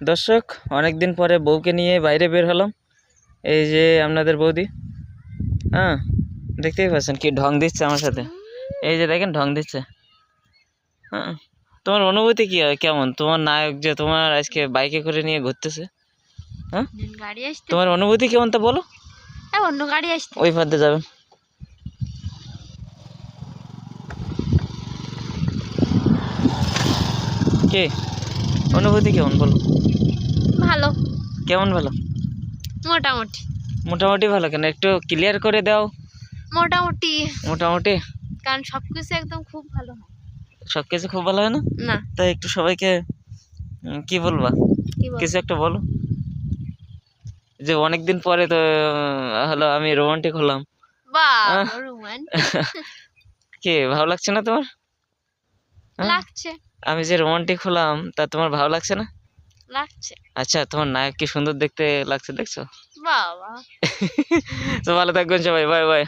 দর্শক অনেক দিন পরে বউকে নিয়ে বাইরে বের হলাম। এই যে আপনাদের বৌদি। হ্যাঁ দেখতেই পাচ্ছেন কি ঢং দিচ্ছে আমার সাথে। এই যে দেখেন ঢং দিচ্ছে। হ্যাঁ তোমার অনুভূতি কি হয় কেমন? তোমার নায়ক যে তোমার আজকে বাইকে করে নিয়ে ঘুরতেছে হ্যাঁ? তোমার অনুভূতি কেমন তা বলো। অন্য গাড়ি আসতে ওই ফাঁদে যাবেন কে? অনুভূতি কেমন বলো? ভালো। কেমন ভালো? মোটামুটি। মোটামুটি ভালো কেন? একটু ক্লিয়ার করে দাও। মোটামুটি। মোটামুটি? কারণ সব কিছু একদম খুব ভালো হয়। সব কিছু খুব ভালো হয় না? না। তাই একটু সবাইকে কি বলবা? কিছু একটা বলো। যে অনেকদিন পরে তো হলো আমি রোমান্টিক হলাম। বাহ আহ। রোমান কি ভালো লাগছে না তোমার? লাগছে। আমি যে রোমান্টিক হলাম তা তোমার ভালো লাগছে না? লাগছে। আচ্ছা তোমার নায়ক কি সুন্দর দেখতে লাগছে দেখছ? বাবা। তো ভালো থাকবেন সবাই বাই বাই।